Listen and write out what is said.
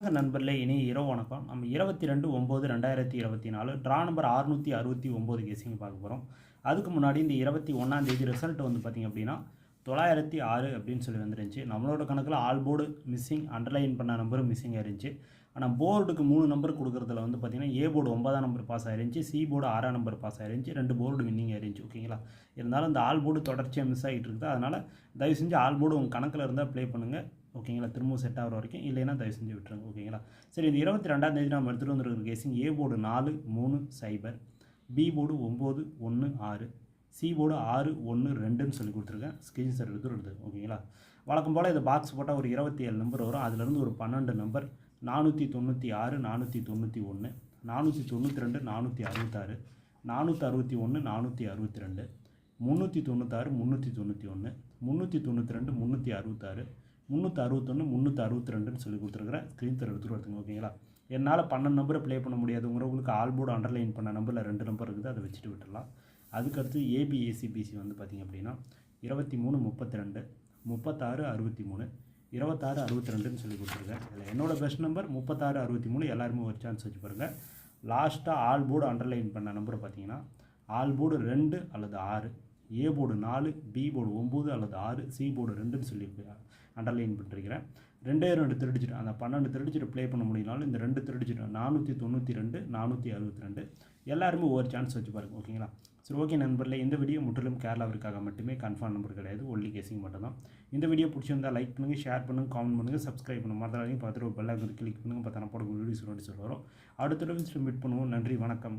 நண்பர்களே இனி இரவு வணக்கம். நம்ம இருபத்தி ரெண்டு ஒம்பது ரெண்டாயிரத்தி இருபத்தி நாலு ட்ரா நம்பர் அறுநூற்றி அறுபத்தி ஒம்பது கேசிங்க பார்க்க போகிறோம் அதுக்கு முன்னாடி இந்த இருபத்தி ஒன்றாம் தேதி ரிசல்ட் வந்து பார்த்திங்க அப்படின்னா தொள்ளாயிரத்தி ஆறு அப்படின்னு சொல்லி வந்துருந்துச்சு. நம்மளோட கணக்கில் ஆல் போர்டு மிஸ்ஸிங் அண்டர்லைன் பண்ண நம்பரும் மிஸ்ஸிங் ஆயிருந்துச்சு ஆனால் போர்டுக்கு மூணு நம்பர் கொடுக்குறதுல வந்து பார்த்திங்கன்னா ஏ போர்டு ஒன்பதாம் நம்பர் பாஸ் ஆயிருந்துச்சு சி போர்டு ஆறாம் நம்பர் பாஸ் ஆயிருந்துச்சு ரெண்டு போர்டு வின்னிங் ஆயிருந்துச்சு ஓகேங்களா இருந்தாலும் இந்த ஆல் போர்டு தொடர்ச்சியாக மிஸ் ஆகிட்டு இருக்குது. அதனால் தயவு செஞ்சு ஆல் போர்டு உங்கள் கணக்கில் இருந்தால் ப்ளே பண்ணுங்கள் ஓகேங்களா திரும்பவும் செட் ஆகிற வரைக்கும். இல்லைன்னா தயவு செஞ்சு விட்டுருங்க ஓகேங்களா சரி இந்த இருபத்தி ரெண்டாம் தேதி நம்ம எடுத்துகிட்டு வந்துருக்கிற கேசிங் ஏ போர்டு நாலு மூணு சைபர் பி போர்டு ஒம்பது ஒன்று ஆறு சி போர்டு ஆறு ஒன்று ரெண்டுன்னு சொல்லி கொடுத்துருக்கேன். ஸ்க்ரீன்ஷாட் எடுத்து எடுத்து ஓகேங்களா வழக்கம் போல் இந்த பாக்ஸ் போட்டால் ஒரு இருபத்தி ஏழு நம்பர் வரும். அதுலேருந்து ஒரு பன்னெண்டு நம்பர் நானூற்றி தொண்ணூற்றி ஆறு நானூற்றி தொண்ணூற்றி ஒன்று நானூற்றி தொண்ணூற்றி ரெண்டு நானூற்றி அறுபத்தாறு நானூற்றி அறுபத்தி ஒன்று நானூற்றி அறுபத்தி ரெண்டு முந்நூற்றி தொண்ணூத்தாறு முந்நூற்றி தொண்ணூற்றி ஒன்று முந்நூற்றி தொண்ணூற்றி ரெண்டு முந்நூற்றி அறுபத்தாறு முந்நூற்றி அறுபத்தொன்று முந்நூற்றி அறுபத்தி ரெண்டுன்னு சொல்லி கொடுத்துருக்குறேன். ஸ்க்ரீன் தர எடுத்துகிட்டு வரதுங்க ஓகேங்களா? என்னால் பன்னெண்டு நம்பரை ப்ளே பண்ண முடியாதுங்கிறவங்களுக்கு உங்களுக்கு போர்டு அண்டர்லைன் பண்ண நம்பரில் ரெண்டு நம்பர் இருக்குது. அதை வச்சுட்டு விட்டுடலாம். அதுக்கடுத்து ஏபிஏசிபிசி வந்து பார்த்திங்க அப்படின்னா இருபத்தி மூணு முப்பத்தி ரெண்டு முப்பத்தாறு அறுபத்தி மூணு இருபத்தாறு அறுபத்தி ரெண்டுன்னு சொல்லி கொடுத்துருக்கேன் இதில் என்னோட பெஸ்ட் நம்பர் முப்பத்தாறு அறுபத்தி மூணு எல்லாருமே ஒரு சான்ஸ் வச்சு பாருங்கள் லாஸ்ட்டாக ஆல் போர்டு அண்டர்லைன் பண்ண நம்பரை பார்த்தீங்கன்னா ஆல் போர்டு ரெண்டு அல்லது ஆறு. ஏ போர்டு நாலு பி போர்டு ஒம்பது அல்லது ஆறு சி போர்டு ரெண்டுன்னு சொல்லி அண்டர்லைன் பண்ணிருக்கிறேன். ரெண்டே ரெண்டு திருடிச்சிட்டு அந்த பன்னெண்டு திருடிச்சிட்டு ப்ளே பண்ண முடியினாலும் இந்த ரெண்டு திருடிச்சிட்டு நானூற்றி தொண்ணூற்றி ரெண்டு நானூற்றி அறுபத்தி ரெண்டு எல்லாருமே ஒவ்வொரு சான்ஸ் வச்சு பாருங்க ஓகேங்களா? சரி ஓகே நண்பரில் இந்த வீடியோ முற்றிலும் கேரளாவிற்காக மட்டுமே கன்ஃபார்ம் நம்பர் கிடையாது ஒன்லி கேசிங் மட்டும் தான் இந்த வீடியோ பிடிச்சிருந்தால் லைக் பண்ணுங்கள் ஷேர் பண்ணுங்கள் காமெண்ட் பண்ணுங்கள் சப்ஸ்கிரைப் பண்ணுங்கள் மறந்துடாதீங்க பார்த்துட்டு ஒரு பெல் ஐக்கன் கிளிக் பண்ணுங்கள் பார்த்தா போட வீடியோஸ் நோட்டீஸ் வரும். அடுத்த மீட் பண்ணுவோம். நன்றி வணக்கம்.